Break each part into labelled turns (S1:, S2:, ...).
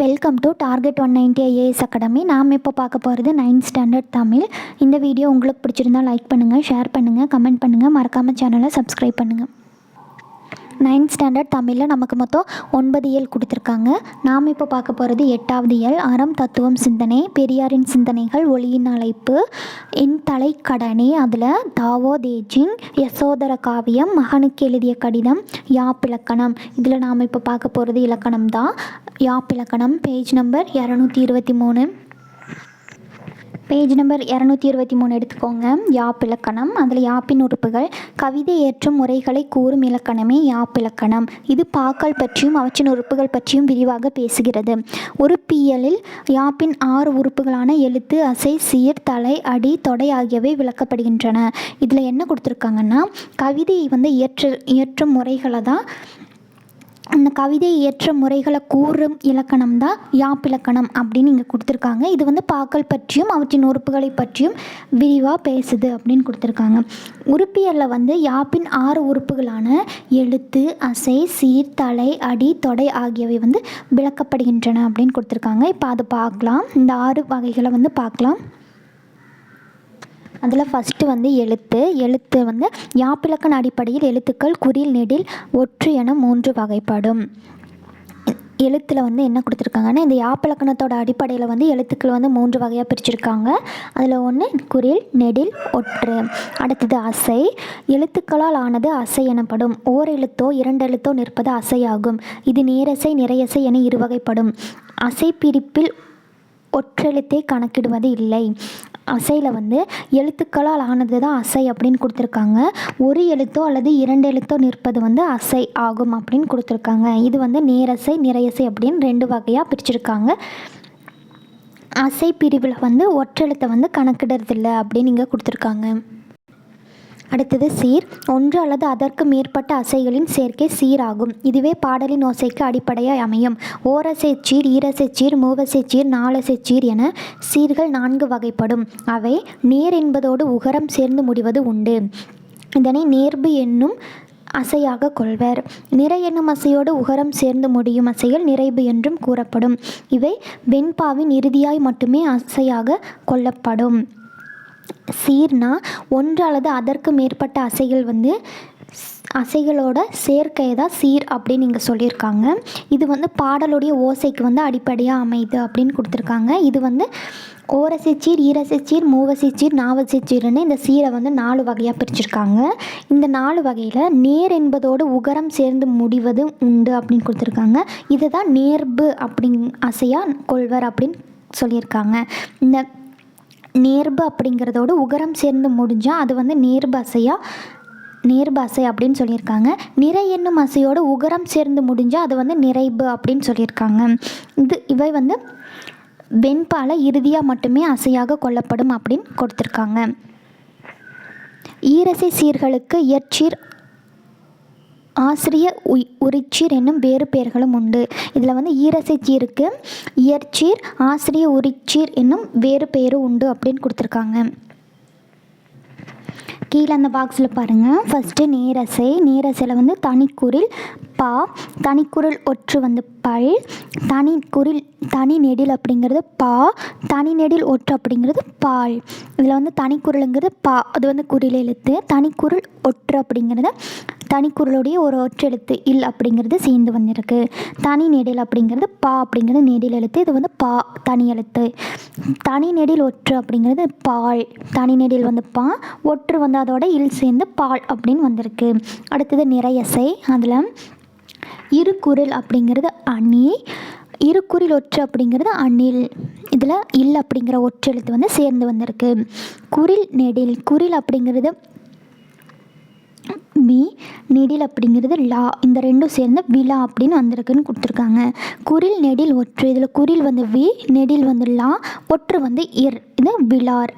S1: Welcome to target one ninety IAS academy நாம் இப்போ பார்க்க போகிறது நைன்த் ஸ்டாண்டர்ட் தமிழ். இந்த வீடியோ உங்களுக்கு பிடிச்சிருந்தா லைக் பண்ணுங்கள் ஷேர் பண்ணுங்கள் கமெண்ட் பண்ணுங்கள் மறக்காமல் சேனலை சப்ஸ்கிரைப் பண்ணுங்கள் நைன்த் ஸ்டாண்டர்ட் தமிழில் நமக்கு மொத்தம் ஒன்பது இயல் கொடுத்துருக்காங்க. நாம் இப்போ பார்க்க போகிறது எட்டாவது இயல். அறம் தத்துவம் சிந்தனை பெரியாரின் சிந்தனைகள் ஒளியின் அழைப்பு என் தலைக்கடனே அதில் தாவோ தேஜிங் யசோதர காவியம் மகனுக்கு எழுதிய கடிதம் யாப்பிலக்கணம் இதில் நாம் இப்போ பார்க்க போகிறது இலக்கணம் தான் யாப்பிலக்கணம் பேஜ் நம்பர் இரநூத்தி இருபத்தி மூணு. பேஜ் நம்பர் இரநூத்தி இருபத்தி மூணு எடுத்துக்கோங்க. யாப் இலக்கணம் அதில் யாப்பின் உறுப்புகள் கவிதை ஏற்றும் முறைகளை கூறும் இலக்கணமே யாப் இலக்கணம் இது பாக்கள் பற்றியும் அவற்றின் உறுப்புகள் பற்றியும் விரிவாக பேசுகிறது. உறுப்பியலில் யாப்பின் ஆறு உறுப்புகளான எழுத்து அசை சீர் தலை அடி தொடை ஆகியவை விளக்கப்படுகின்றன. இதில் என்ன கொடுத்துருக்காங்கன்னா கவிதையை வந்து ஏற்ற இயற்றும் முறைகளை தான் அந்த கவிதை இயற்ற முறைகளை கூறும் இலக்கணம் தான் யாப்பிலக்கணம் அப்படின்னு இங்கே கொடுத்துருக்காங்க. இது வந்து பாக்கள் பற்றியும் அவற்றின் உறுப்புகளை பற்றியும் விரிவாக பேசுது அப்படின்னு கொடுத்துருக்காங்க. உறுப்பியலில் வந்து யாப்பின் ஆறு உறுப்புகளான எழுத்து அசை சீர் தலை அடி தொடை ஆகியவை வந்து விளக்கப்படுகின்றன அப்படின்னு கொடுத்துருக்காங்க. இப்போ அது பார்க்கலாம். இந்த ஆறு வகைகளை வந்து பார்க்கலாம். அதில் ஃபஸ்ட்டு வந்து எழுத்து. எழுத்து வந்து யாப்பிலக்கண அடிப்படையில் எழுத்துக்கள் குறில் நெடில் ஒற்று என மூன்று வகைப்படும். எழுத்தில் வந்து என்ன கொடுத்துருக்காங்கன்னா இந்த யாப்பிலக்கணத்தோட அடிப்படையில் வந்து எழுத்துக்கள் வந்து மூன்று வகையாக பிரிச்சிருக்காங்க. அதில் ஒன்று குரில் நெடில் ஒற்று. அடுத்தது அசை. எழுத்துக்களால் ஆனது அசை எனப்படும். ஓர் எழுத்தோ இரண்டு எழுத்தோ நிற்பது அசையாகும். இது நேரசை நிறையசை என இருவகைப்படும். அசை பிரிப்பில் ஒற்றெழுத்தை கணக்கிடுவது இல்லை. அசையில் வந்து எழுத்துக்களால் ஆனது தான் அசை அப்படின்னு கொடுத்துருக்காங்க. ஒரு எழுத்தோ அல்லது இரண்டு எழுத்தோ நிற்பது வந்து அசை ஆகும் அப்படின்னு கொடுத்துருக்காங்க. இது வந்து நேரசை நிறையசை அப்படின்னு ரெண்டு வகையாக பிரிச்சிருக்காங்க. அசை பிரிவில் வந்து ஒற்றெழுத்தை வந்து கணக்கிடுறதில்ல அப்படின்னு இங்கே கொடுத்துருக்காங்க. அடுத்தது சீர். ஒன்று அல்லது அதற்கு மேற்பட்ட அசைகளின் சேர்க்கை சீராகும். இதுவே பாடலின் ஓசைக்கு அடிப்படையாக அமையும். ஓரசை சீர் ஈரசை சீர் மூவசைச் சீர் நாலசைச் சீர் என சீர்கள் நான்கு வகைப்படும். அவை நேர் என்பதோடு உகரம் சேர்ந்து முடிவது உண்டு. இதனை நேர்பு என்னும் அசையாக கொள்வர். நிறை என்னும் அசையோடு உகரம் சேர்ந்து முடியும் அசைகள் நிறைவு என்றும் கூறப்படும். இவை வெண்பாவின் இறுதியாய் மட்டுமே அசையாக கொள்ளப்படும். சீர்னா ஒன்று அல்லது அதற்கு மேற்பட்ட அசைகள் வந்து அசைகளோட சேர்க்கையை தான் சீர் அப்படின்னு இங்கே சொல்லியிருக்காங்க. இது வந்து பாடலுடைய ஓசைக்கு வந்து அடிப்படையாக அமையுது அப்படின்னு கொடுத்துருக்காங்க. இது வந்து ஓரசைச்சீர் சீர் மூவசைச்சீர் நாவசைச்சீர்னு இந்த சீரை வந்து நாலு வகையாக பிரிச்சிருக்காங்க. இந்த நாலு வகையில் நேர் என்பதோடு உகரம் சேர்ந்து முடிவது உண்டு அப்படின்னு கொடுத்துருக்காங்க. இதை தான் நேர்பு அப்படிங் அசையாக கொள்வர் அப்படின்னு சொல்லியிருக்காங்க. இந்த நேர்பு அப்படிங்கிறதோட உகரம் சேர்ந்து முடிஞ்சால் அது வந்து நேர்பு அசையாக நேர்பு அசை அப்படின்னு சொல்லியிருக்காங்க. நிறை என்னும் அசையோடு உகரம் சேர்ந்து முடிஞ்சால் அது வந்து நிறைவு அப்படின்னு சொல்லியிருக்காங்க. இது இவை வந்து வெண்பால இறுதியாக மட்டுமே அசையாக கொள்ளப்படும் அப்படின்னு கொடுத்துருக்காங்க. ஈரசை சீர்களுக்கு இயற்சீர் ஆசிரிய உய் உரிச்சீர் என்னும் வேறு பெயர்களும் உண்டு. இதில் வந்து ஈரசை சீருக்கு இயற்சீர் ஆசிரிய உரிச்சீர் என்னும் வேறு பெயரும் உண்டு அப்படின்னு கொடுத்துருக்காங்க. கீழே அந்த பாக்ஸில் பாருங்கள் ஃபஸ்ட்டு நீரசை நீரசையில் வந்து தனிக்குறில் பா தனிக்குறில் ஒற்று வந்து பல் தனிக்குறில் தனி நெடில் அப்படிங்கிறது பா தனி நெடில் ஒற்று அப்படிங்கிறது பால். இதில் வந்து தனிக்குறளுங்கிறது பா அது வந்து குரில் எழுத்து. தனிக்குறில் ஒற்று அப்படிங்கிறது தனிக்குறளுடைய ஒரு ஒற்றெழுத்து இல் அப்படிங்கிறது சேர்ந்து வந்திருக்கு. தனி நெடில் அப்படிங்கிறது பா அப்படிங்கிறது நெடில் எழுத்து. இது வந்து பா தனி எழுத்து. தனி நெடில் ஒற்று அப்படிங்கிறது பால். தனி நெடில் வந்து பா ஒற்று வந்து அதோட இல் சேர்ந்து பால் அப்படின்னு வந்திருக்கு. அடுத்தது நிறையசை. அதில் இரு குரில் அப்படிங்கிறது அணி இரு குறில் ஒற்று அப்படிங்கிறது அணில். இதில் இல் அப்படிங்கிற ஒற்றெழுத்து வந்து சேர்ந்து வந்திருக்கு. குரில் நெடில். குரில் அப்படிங்கிறது வி நெடில் அப்படிங்கிறது லா இந்த ரெண்டும் சேர்ந்து விழா அப்படின்னு வந்திருக்குன்னு கொடுத்துருக்காங்க. குரில் நெடில் ஒற்று. இதில் குரில் வந்து வி நெடில் வந்து லா ஒற்று வந்து இர். இது விழார்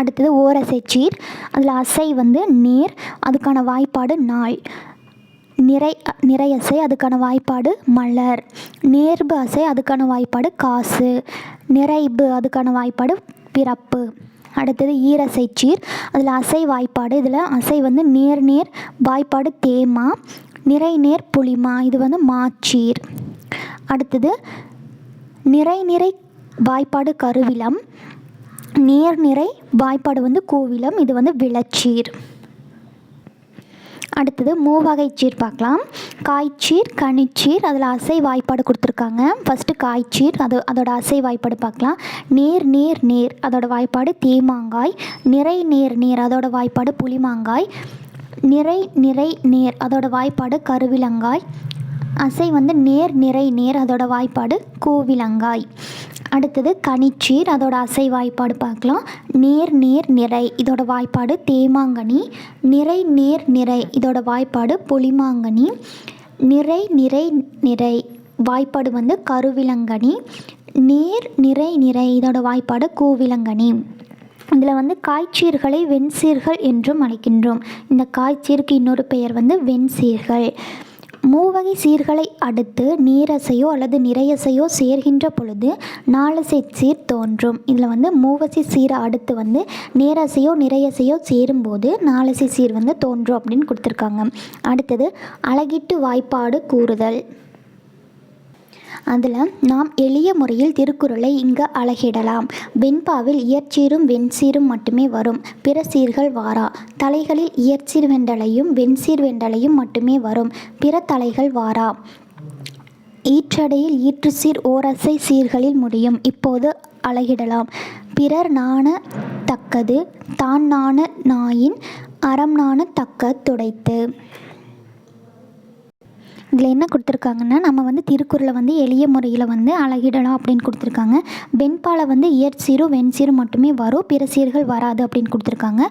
S1: அடுத்தது ஓரசைச்சீர் அதில் அசை வந்து நேர் அதுக்கான வாய்ப்பாடு நாள். நிறை நிறையசை அதுக்கான வாய்ப்பாடு மலர். நேர்பு அசை அதுக்கான வாய்ப்பாடு காசு. நிறைவு அதுக்கான வாய்ப்பாடு பிறப்பு. அடுத்தது ஈரசைச்சீர் அதில் அசை வாய்ப்பாடு இதில் அசை வந்து நேர் நேர் வாய்ப்பாடு தேமா நிறை நேர் புளிமா இது வந்து மாச்சீர். அடுத்தது நிறை நிறை வாய்ப்பாடு கருவிலம் நேர் நிறை வாய்ப்பாடு வந்து கோவிலம் இது வந்து விளச்சீர். அடுத்தது மூவகை சீர் பார்க்கலாம். காய்ச்சீர் கனிச்சீர் அதில் அசை வாய்ப்பாடு கொடுத்துருக்காங்க. ஃபஸ்ட்டு காய்ச்சீர் அது அதோட அசை வாய்ப்பாடு பார்க்கலாம். நேர் நேர் நேர் அதோட வாய்ப்பாடு தேமாங்காய் நிறை நேர் நேர் அதோட வாய்ப்பாடு புளிமாங்காய். நிறை நிறை நேர் அதோட வாய்ப்பாடு கருவிலங்காய். அசை வந்து நேர் நிறை நேர் அதோட வாய்ப்பாடு கூவிலங்காய். அடுத்தது கனிச்சீர் அதோட அசை வாய்ப்பாடு பார்க்கலாம். நேர் நேர் நிறை இதோட வாய்ப்பாடு தேமாங்கனி. நிறை நேர் நிறை இதோட வாய்ப்பாடு புளிமாங்கனி நிறை நிறை நிறை வாய்ப்பாடு வந்து கருவிலங்கனி. நேர் நிறை நிறை இதோட வாய்ப்பாடு கூவிலங்கனி. இதில் வந்து காய்ச்சீர்களை வெண்சீர்கள் என்றும் அழைக்கின்றோம். இந்த காய்ச்சீருக்கு இன்னொரு பெயர் வந்து வெண்சீர்கள். மூவகை சீர்களை அடுத்து நீரசையோ அல்லது நிறையசையோ சேர்கின்ற பொழுது நாலசை சீர் தோன்றும். இதில் வந்து மூவசி சீரை அடுத்து வந்து நேரசையோ நிறையசையோ சேரும்போது நாலசை சீர் வந்து தோன்றும் அப்படின்னு கொடுத்துருக்காங்க. அடுத்தது அழகிட்டு வாய்ப்பாடு கூறுதல். அதில் நாம் எளிய முறையில் திருக்குறளை இங்கு அழகிடலாம். வெண்பாவில் இயற்சீரும் வெண்சீரும் மட்டுமே வரும். பிற சீர்கள் வாரா? தலைகளில் இயற்சீர் வெண்டலையும் வெண்சீர் வெண்டலையும் மட்டுமே வரும். பிற தலைகள் வாரா? ஈற்றடையில் ஈற்றுச்சீர் ஓரசை சீர்களில் முடியும். இப்போது அழகிடலாம். பிறர் நாண தக்கது தான் நாண நாயின் அறம் நாண தக்க துடைத்து. இதில் என்ன கொடுத்துருக்காங்கன்னா நம்ம வந்து திருக்குறளை வந்து எளிய முறையில் வந்து அழகிடலாம் அப்படின்னு கொடுத்துருக்காங்க. வெண்பாலை வந்து இயற்சீரும் வெண்சீரு மட்டுமே வரும். பிற சீர்கள் வராது அப்படின்னு கொடுத்துருக்காங்க.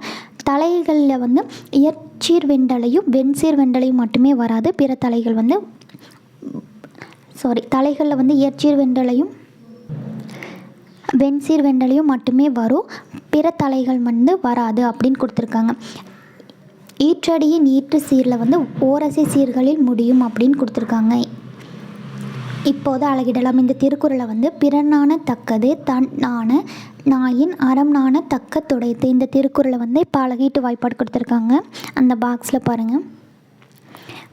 S1: தலைகளில் வந்து இயற்சீர் வெண்டலையும் வெண்சீர் வெண்டலையும் மட்டுமே வராது. பிற தலைகள் வந்து சாரி தலைகளில் வந்து இயற்சீர் வெண்டலையும் வெண்சீர் வெண்டலையும் மட்டுமே வரும். பிற தலைகள் வந்து வராது அப்படின்னு கொடுத்துருக்காங்க. ஈற்றடியின் ஈற்று சீரில் வந்து ஓரசை சீர்களில் முடியும் அப்படின்னு கொடுத்துருக்காங்க. இப்போது அழகிடலாம் இந்த திருக்குறளை வந்து பிறனான தக்கது தன் நாண நாயின் அறம் நாண தக்க துடைத்து இந்த திருக்குறளை வந்து இப்போ அழகிட்டு வாய்ப்பாடு கொடுத்துருக்காங்க. அந்த பாக்ஸில் பாருங்கள்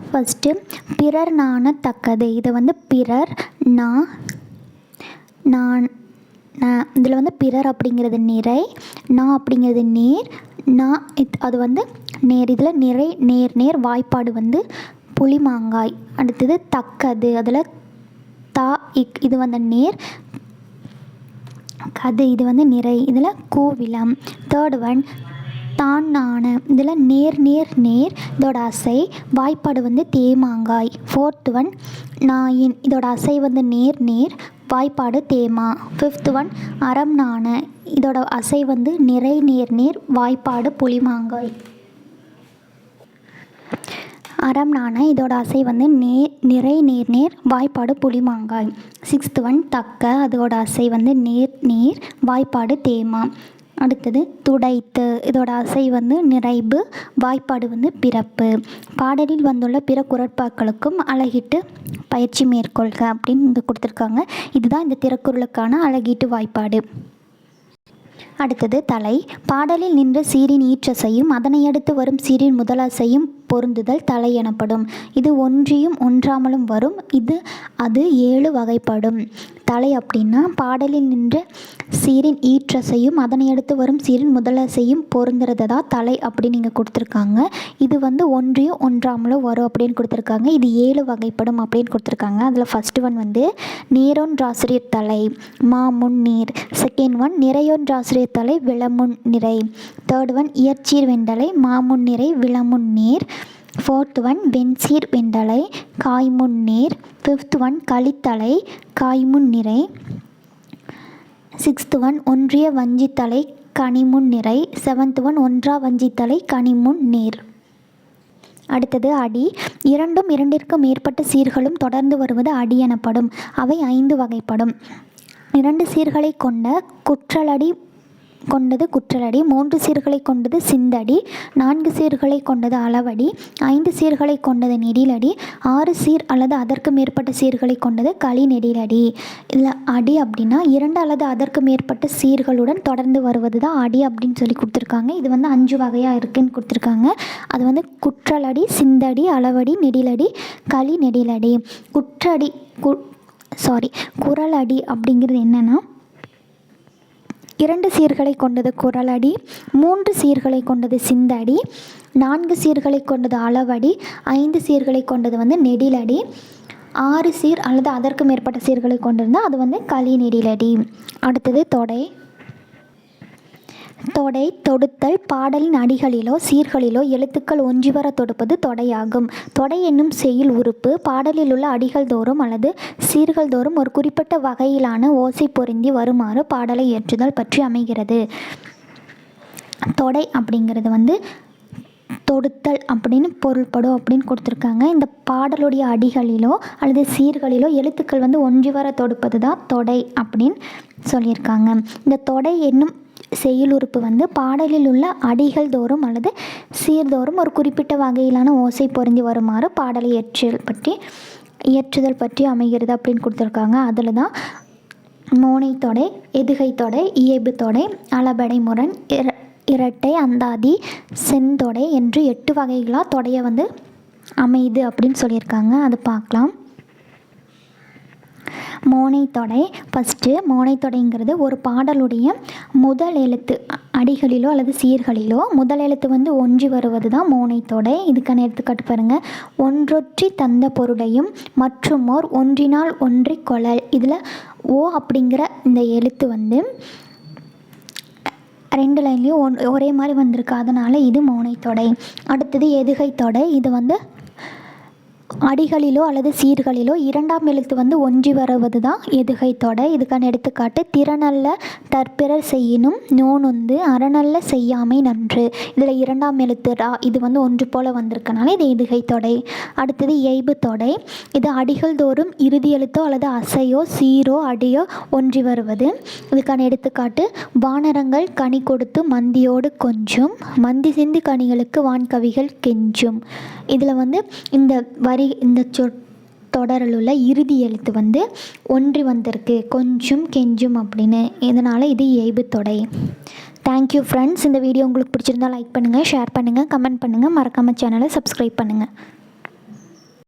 S1: ஃபஸ்ட்டு பிறர் நாண தக்கது இதை வந்து பிறர் நா நான் இதில் வந்து பிறர் அப்படிங்கிறது நிறை நான் அப்படிங்கிறது நீர் நான் இத் அது வந்து நேர் இதில் நிறை நேர் நேர் வாய்ப்பாடு வந்து புளிமாங்காய். அடுத்தது தக்கது. அதில் தா இக் இது வந்து நேர். கது இது வந்து நிறை. இதில் கோவிலம். தேர்ட் ஒன் தான் நாண இதில் நேர் நேர் நேர். இதோட அசை வாய்ப்பாடு வந்து தேமாங்காய். ஃபோர்த் ஒன் நாயின். இதோட அசை வந்து நேர் நேர். வாய்ப்பாடு தேமா. ஃபிஃப்த் ஒன் அறம் நாண இதோட அசை வந்து நிறை நேர் நேர். வாய்ப்பாடு புளிமாங்காய். அறம் நாண இதோட அசை வந்து நே நிறை நேர் நேர் வாய்ப்பாடு புளிமாங்காய் சிக்ஸ்த் ஒன் தக்க அதோட அசை வந்து நேர் நேர் வாய்ப்பாடு தேமா. அடுத்தது துடைத்து இதோட அசை வந்து நிறைவு வாய்ப்பாடு வந்து பிறப்பு. பாடலில் வந்துள்ள பிற குரட்பாக்களுக்கும் அழகிட்டு பயிற்சி மேற்கொள்க அப்படின்னு இங்கே கொடுத்துருக்காங்க. இதுதான் இந்த திறக்குறளுக்கான அழகீட்டு வாய்ப்பாடு. அடுத்தது தலை. பாடலில் நின்று சீரின் ஈற்றசையும் அதனையடுத்து வரும் சீரின் முதலாசையும் பொருந்துதல் தலை எனப்படும். இது ஒன்றியும் ஒன்றாமலும் வரும். இது அது ஏழு வகைப்படும். தலை அப்படின்னா பாடலில் நின்ற சீரின் ஈற்றசையும் அதனை அடுத்து வரும் சீரின் முதலசையும் பொருந்துறது தான் தலை அப்படின்னு இங்கே கொடுத்துருக்காங்க. இது வந்து ஒன்றியும் ஒன்றாமலும் வரும் அப்படின்னு கொடுத்துருக்காங்க. இது ஏழு வகைப்படும் அப்படின்னு கொடுத்துருக்காங்க. அதில் ஃபஸ்ட்டு ஒன் வந்து நீரொன்றாசிரியர் தலை மா முன் நீர். செகண்ட் ஒன் நிறையொன்றாசிரியர் தலை விளமுன் நிறை. தேர்ட் ஒன் இயற்சீர் வெண்டலை மாமுன் நிறை விளமுன் நீர். ஃபோர்த் ஒன் வெண்சீர் வெண்டலை காய்முன் நீர். ஃபிஃப்த் ஒன் களித்தலை காய்முன் நிறை. சிக்ஸ்த் ஒன் ஒன்றிய வஞ்சித்தலை கனிமுன் நிறை. செவன்த் ஒன் ஒன்றா வஞ்சித்தலை கனிமுன் நீர். அடுத்தது அடி. இரண்டும் இரண்டிற்கும் மேற்பட்ட சீர்களும் தொடர்ந்து வருவது அடி எனப்படும். அவை ஐந்து வகைப்படும். இரண்டு சீர்களை கொண்ட குற்றலடி கொண்டது குற்றலடி மூன்று சீர்களை கொண்டது சிந்தடி நான்கு சீர்களை கொண்டது அளவடி ஐந்து சீர்களை கொண்டது நெடிலடி ஆறு சீர் அல்லது அதற்கு மேற்பட்ட சீர்களை கொண்டது களி நெடிலடி. இதில் அடி அப்படின்னா இரண்டு அல்லது அதற்கு மேற்பட்ட சீர்களுடன் தொடர்ந்து வருவது தான் அடி அப்படின்னு சொல்லி கொடுத்துருக்காங்க. இது வந்து அஞ்சு வகையாக இருக்குன்னு கொடுத்துருக்காங்க. அது வந்து குற்றலடி சிந்தடி அளவடி நெடிலடி களி நெடிலடி. குற்றடி கு சாரி குரலடி அப்படிங்கிறது என்னென்னா இரண்டு சீர்களை கொண்டது குரலடி மூன்று சீர்களை கொண்டது சிந்தடி நான்கு சீர்களை கொண்டது அளவடி ஐந்து சீர்களை கொண்டது வந்து நெடிலடி ஆறு சீர் அல்லது அதற்கு மேற்பட்ட சீர்களை கொண்டிருந்தால் அது வந்து களி நெடிலடி அடுத்தது தொடை. தொடை தொடுத்தல் பாடலின் அடிகளிலோ சீர்களிலோ எழுத்துக்கள் ஒன்றிவர தொடுப்பது தொடையாகும். தொடை என்னும் செய்யுள் உறுப்பு பாடலில் உள்ள அடிகள் தோறும் அல்லது சீர்கள் தோறும் ஒரு குறிப்பிட்ட வகையிலான ஓசை பொருந்தி வருமாறு பாடலை ஏற்றுதல் பற்றி அமைகிறது. தொடை அப்படிங்கிறது வந்து தொடுத்தல் அப்படின்னு பொருள்படும் அப்படின்னு கொடுத்துருக்காங்க. இந்த பாடலுடைய அடிகளிலோ அல்லது சீர்களிலோ எழுத்துக்கள் வந்து ஒன்றி வர தொடுப்பது தான் தொடை அப்படின்னு சொல்லியிருக்காங்க. இந்த தொடை என்னும் செய்யுள் உறுப்பு வந்து பாடலில் உள்ள அடிகள் தோறும் அல்லது சீர்தோறும் ஒரு குறிப்பிட்ட வகையிலான ஓசை பொருந்தி வருமாறு பாடலை இயற்றல் பற்றி இயற்றுதல் பற்றி அமைகிறது அப்படின்னு கொடுத்துருக்காங்க. அதில் தான் மோனை தொடை இயைபுத்தொடை தொடை தொடை அளபடை முரண் இர இரட்டை அந்தாதி செந்தொடை என்று எட்டு வகைகளாக தொடையை வந்து அமையுது அப்படின்னு சொல்லியிருக்காங்க. அது பார்க்கலாம். மோனைத்தொடை. ஃபஸ்ட்டு மோனைத்தொடைங்கிறது ஒரு பாடலுடைய முதல் எழுத்து அடிகளிலோ அல்லது சீர்களிலோ. முதல் எழுத்து வந்து ஒன்றி வருவது தான் மோனைத்தொடை. இதுக்கான எடுத்துக்காட்டு பாருங்கள் ஒன்றொற்றி தந்த பொருளையும் மற்றுமோர் ஒன்றினால் ஒன்றி கொழல். இதில் ஓ அப்படிங்கிற இந்த எழுத்து வந்து ரெண்டு லைன்லேயும் ஒன் ஒரே மாதிரி வந்திருக்கு. அதனால் இது மோனைத்தொடை. அடுத்தது எதுகை தொடை இது வந்து அடிகளிலோ அல்லது சீர்களிலோ இரண்டாம் எழுத்து வந்து ஒன்றி வருவது தான் எதுகை தொடை இதுக்கான எடுத்துக்காட்டு திறனல்ல தற்பிறர் செய்யினும் நோனுந்து அறநல்ல செய்யாமை நன்று இதில் இரண்டாம் எழுத்து ரா இது வந்து ஒன்று போல் வந்திருக்கனால இது எதுகை தொடை அடுத்தது இயைபு தொடை இது அடிகள் தோறும் இறுதி எழுத்தோ அல்லது அசையோ சீரோ அடியோ ஒன்றி வருவது. இதுக்கான எடுத்துக்காட்டு வானரங்கள் கனி கொடுத்து மந்தியோடு கொஞ்சும் மந்தி சிந்து கனிகளுக்கு வான்கவிகள் கெஞ்சும் இதில் வந்து இந்த வரி இந்த சொ தொடரில் உள்ள இறுதி எழுத்து வந்து ஒன்றி வந்திருக்கு. கொஞ்சம் கெஞ்சும் அப்படின்னு. இதனால் இது இயல்பு தொடை. தேங்க்யூ ஃப்ரெண்ட்ஸ் இந்த வீடியோ உங்களுக்கு பிடிச்சிருந்தா லைக் பண்ணுங்கள் ஷேர் பண்ணுங்கள் கமெண்ட் பண்ணுங்கள் மறக்காமல் சேனலை சப்ஸ்கிரைப் பண்ணுங்கள்